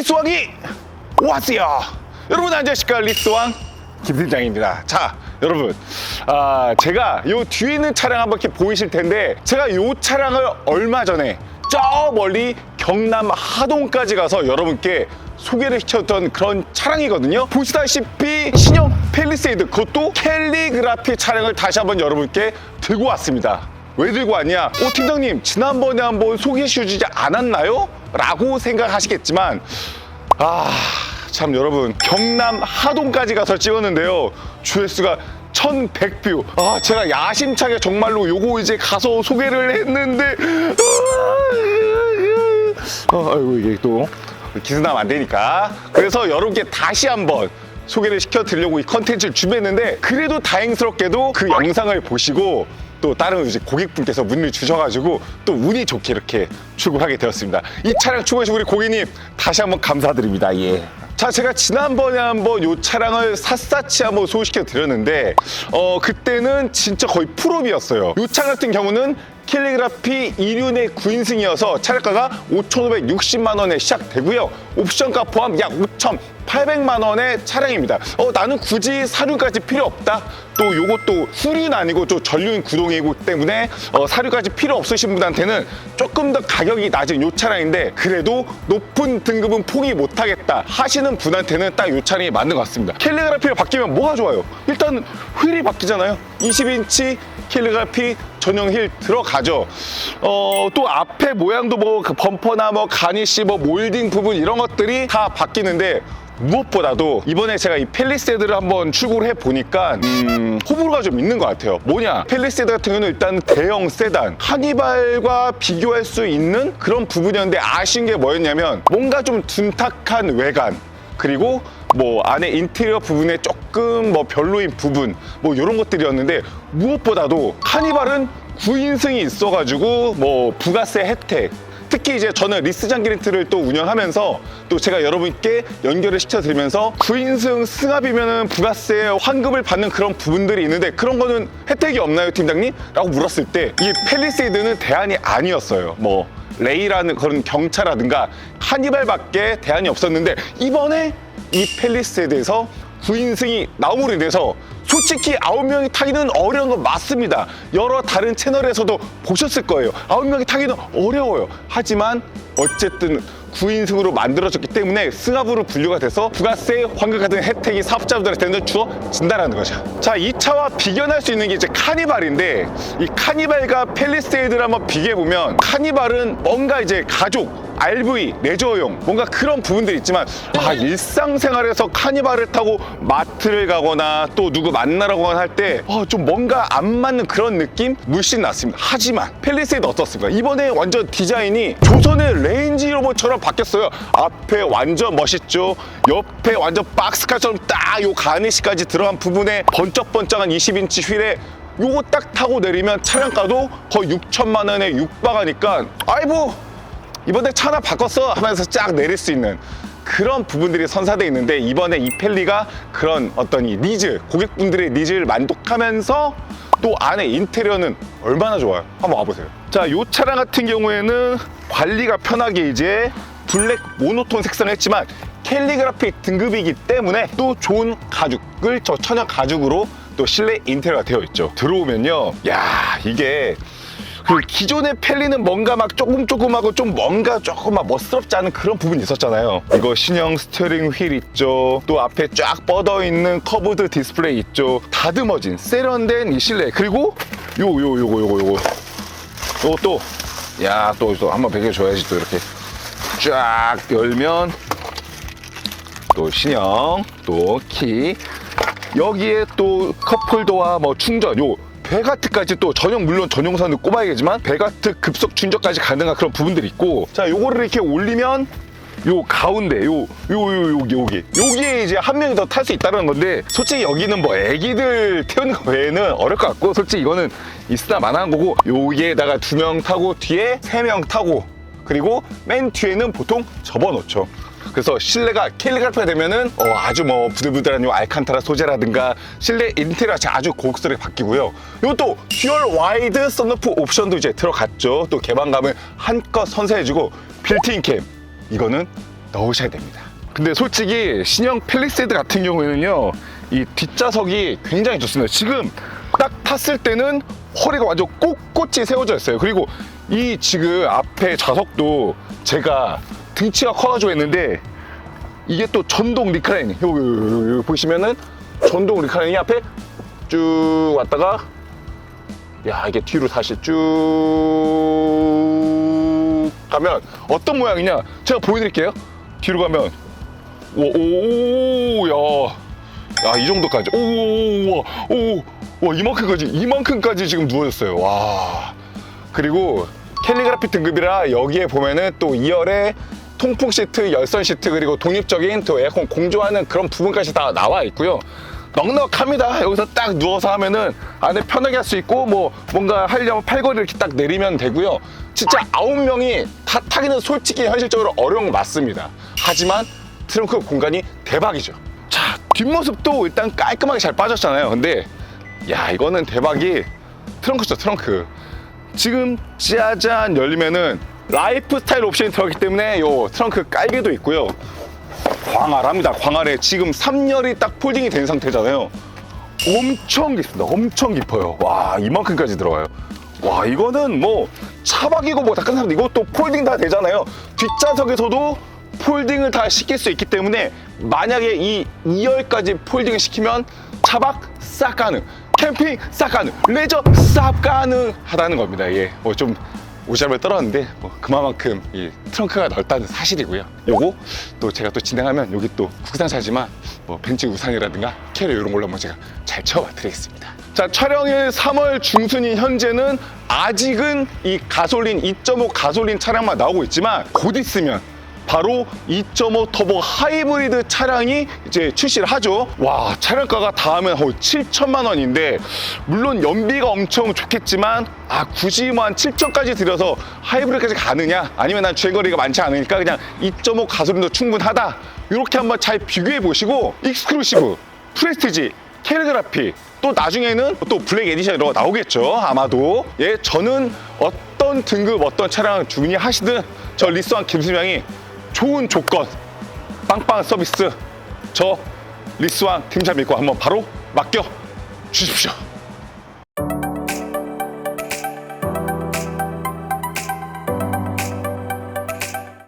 리스왕이 왔어요. 여러분 안녕하십니까 리스왕 김팀장입니다. 자 여러분 아, 제가 요 뒤에 있는 차량 한번 이렇게 보이실 텐데 제가 요 차량을 얼마 전에 저 멀리 경남 하동까지 가서 여러분께 소개를 시켰던 그런 차량이거든요. 보시다시피 신형 펠리세이드 그것도 캘리그라피 차량을 다시 한번 여러분께 들고 왔습니다. 왜 들고 왔냐? 오 팀장님 지난번에 한번 소개해주지 않았나요? 라고 생각하시겠지만 아, 참 여러분 경남 하동까지 가서 찍었는데요. 조회수가 1100뷰. 아, 제가 야심차게 정말로 요거 이제 가서 소개를 했는데 어, 아이고 이게 또 기스나면 안 되니까. 그래서 여러분께 다시 한번 소개를 시켜드리려고 이 컨텐츠를 준비했는데 그래도 다행스럽게도 그 영상을 보시고 또 다른 이제 고객분께서 문의를 주셔가지고 또 운이 좋게 이렇게 출고하게 되었습니다. 이 차량 출고해주신 우리 고객님 다시 한번 감사드립니다. 예. 자, 제가 지난번에 한번 이 차량을 삿사치 한번 소개시켜 드렸는데, 어, 그때는 진짜 거의 풀업이었어요. 이 차량 같은 경우는 캘리그라피 2륜의 9인승이어서 차량가가 5,560만 원에 시작되고요. 옵션가 포함 약 5,800만 원의 차량입니다. 어, 나는 굳이 사륜까지 필요 없다. 또 요것도 후륜 아니고 또 전륜 구동이기 때문에 어, 사륜까지 필요 없으신 분한테는 조금 더 가격이 낮은 요 차량인데 그래도 높은 등급은 포기 못하겠다 하시는 분한테는 딱 요 차량이 맞는 것 같습니다. 캘리그라피가 바뀌면 뭐가 좋아요? 일단 휠이 바뀌잖아요. 20인치 캘리그라피 전용 휠 들어가죠. 어, 또 앞에 모양도 뭐 그 범퍼나 뭐 가니쉬 뭐 몰딩 부분 이런 것들이 다 바뀌는데 무엇보다도 이번에 제가 이 펠리세드를 한번 출고를 해 보니까 음, 호불호가 좀 있는 것 같아요. 뭐냐? 펠리세드 같은 경우는 일단 대형 세단 하니발과 비교할 수 있는 그런 부분이었는데 아쉬운 게 뭐였냐면 뭔가 좀 둔탁한 외관 그리고 뭐 안에 인테리어 부분에 조금 뭐 별로인 부분 뭐 이런 것들이었는데 무엇보다도 카니발은 9인승이 있어가지고 뭐 부가세 혜택 특히 이제 저는 리스 장기렌트를 또 운영하면서 또 제가 여러분께 연결을 시켜드리면서 9인승 승합이면은 부가세 환급을 받는 그런 부분들이 있는데 그런 거는 혜택이 없나요 팀장님? 라고 물었을 때 이 펠리세이드는 대안이 아니었어요 뭐 레이라는 그런 경차라든가 하니발밖에 대안이 없었는데 이번에 이 펠리세이드에서 9인승이 나옴으로 인해서 솔직히 9명이 타기는 어려운 건 맞습니다. 여러 다른 채널에서도 보셨을 거예요. 9명이 타기는 어려워요. 하지만 어쨌든 9인승으로 만들어졌기 때문에 승합으로 분류가 돼서 부가세, 환급 같은 혜택이 사업자분들한테는 주어진다는 거죠. 자, 이 차와 비견할 수 있는 게 이제 카니발인데 이 카니발과 펠리세이드를 한번 비교해 보면 카니발은 뭔가 이제 가족, RV, 레저용 뭔가 그런 부분들이 있지만 아 일상생활에서 카니발을 타고 마트를 가거나 또 누구 만나러 가거나 할 때 좀 뭔가 안 맞는 그런 느낌 물씬 났습니다. 하지만 펠리세이드 어떻습니까? 이번에 완전 디자인이 조선의 레인지로버처럼 바뀌었어요. 앞에 완전 멋있죠. 옆에 완전 박스카처럼 딱 요 가니시까지 들어간 부분에 번쩍번쩍한 20인치 휠에 요거 딱 타고 내리면 차량가도 거의 6천만 원에 육박하니까 아이고 이번에 차 하나 바꿨어 하면서 쫙 내릴 수 있는 그런 부분들이 선사돼 있는데 이번에 이 펠리가 그런 어떤 이 니즈 고객분들의 니즈를 만족하면서 또 안에 인테리어는 얼마나 좋아요? 한번 와보세요. 자이 차량 같은 경우에는 관리가 편하게 이제 블랙 모노톤 색상을 했지만 캘리그라피 등급이기 때문에 또 좋은 가죽을 저 천연 가죽으로 또 실내 인테리어가 되어 있죠. 들어오면요. 야 이게 그 기존의 펠리는 뭔가 막 조금 조금하고 좀 뭔가 조금 막 멋스럽지 않은 그런 부분이 있었잖아요. 이거 신형 스티어링 휠 있죠. 또 앞에 쫙 뻗어 있는 커브드 디스플레이 있죠. 다듬어진 세련된 이 실내. 그리고 요 요 요거 요거 요거. 요것도 야또 또. 한번 베겨줘야지 또 이렇게. 쫙 열면 또 신형 또 키. 여기에 또 컵홀더와 뭐 충전. 요 배가트까지 또 전용 물론 전용선을 꼽아야겠지만 배가트 급속 충전까지 가능한 그런 부분들이 있고 자 요거를 이렇게 올리면 요 가운데 요 요 요 여기 여기 여기에 이제 한 명이 더 탈 수 있다는 건데 솔직히 여기는 뭐 애기들 태우는 거 외에는 어려울 것 같고 솔직히 이거는 있으나 마나한 거고 여기에다가 두 명 타고 뒤에 세 명 타고 그리고 맨 뒤에는 보통 접어놓죠. 그래서 실내가 캘리그라피가 되면은 어, 아주 뭐 부들부들한 요 알칸타라 소재라든가 실내 인테리어가 아주 고급스럽게 바뀌고요. 이것도 듀얼 와이드 썬루프 옵션도 이제 들어갔죠. 또 개방감을 한껏 선사해주고 빌트인 캠 이거는 넣으셔야 됩니다. 근데 솔직히 신형 펠리세이드 같은 경우에는요, 이 뒷좌석이 굉장히 좋습니다. 지금 딱 탔을 때는 허리가 완전 꼿꼿이 세워져 있어요. 그리고 이 지금 앞에 좌석도 제가 등치가 커가지고 했는데 이게 또 전동 리클라이닝. 여기, 보시면은 전동 리클라이닝이 앞에 쭉 왔다가 야 이게 뒤로 다시 쭉 가면 어떤 모양이냐? 제가 보여드릴게요. 뒤로 가면 오야야이 정도까지. 오와오와 이만큼까지 이만큼까지 지금 누워졌어요. 와. 그리고 캘리그라피 등급이라 여기에 보면은 또 2열에 통풍 시트, 열선 시트 그리고 독립적인 또 에어컨 공조하는 그런 부분까지 다 나와 있고요. 넉넉합니다. 여기서 딱 누워서 하면은 안에 편하게 할 수 있고 뭐 뭔가 하려면 팔걸이 이렇게 딱 내리면 되고요. 진짜 아홉 명이 다 타기는 솔직히 현실적으로 어려운 거 맞습니다. 하지만 트렁크 공간이 대박이죠. 자 뒷모습도 일단 깔끔하게 잘 빠졌잖아요. 근데 야 이거는 대박이 트렁크죠 트렁크. 지금 짜잔 열리면은 라이프 스타일 옵션이 들어가기 때문에 요 트렁크 깔개도 있고요. 광활합니다. 광활해. 지금 3열이 딱 폴딩이 된 상태잖아요. 엄청 깊습니다. 엄청 깊어요. 와, 이만큼까지 들어가요. 와, 이거는 뭐 차박이고 뭐다 끝났는데 이것도 폴딩 다 되잖아요. 뒷좌석에서도 폴딩을 다 시킬 수 있기 때문에 만약에 이 2열까지 폴딩을 시키면 차박 싹 가능, 캠핑 싹 가능, 레저 싹 가능하다는 겁니다. 예, 뭐좀 오시합을 떨었는데 뭐 그만큼 이 트렁크가 넓다는 사실이고요. 요거 또 제가 또 진행하면 여기 또 국산차지만 뭐 벤츠 우산이라든가 캐리어 이런 걸로 한번 제가 잘 채워봐 드리겠습니다. 자 촬영일 3월 중순인 현재는 아직은 이 가솔린 2.5 가솔린 차량만 나오고 있지만 곧 있으면 바로 2.5 터보 하이브리드 차량이 이제 출시를 하죠. 와, 차량가가 닿으면 7천만 원인데 물론 연비가 엄청 좋겠지만 아, 굳이 뭐 한 7천까지 들여서 하이브리드까지 가느냐? 아니면 난 주행거리가 많지 않으니까 그냥 2.5 가솔린도 충분하다. 이렇게 한번 잘 비교해 보시고 익스클루시브, 프레스티지, 캘리그라피 또 나중에는 또 블랙 에디션으로 나오겠죠 아마도 예 저는 어떤 등급 어떤 차량 주문하시든 저 리스왕 김수명이 좋은 조건 빵빵 서비스 저 리스왕 팀장 믿고 한번 바로 맡겨 주십시오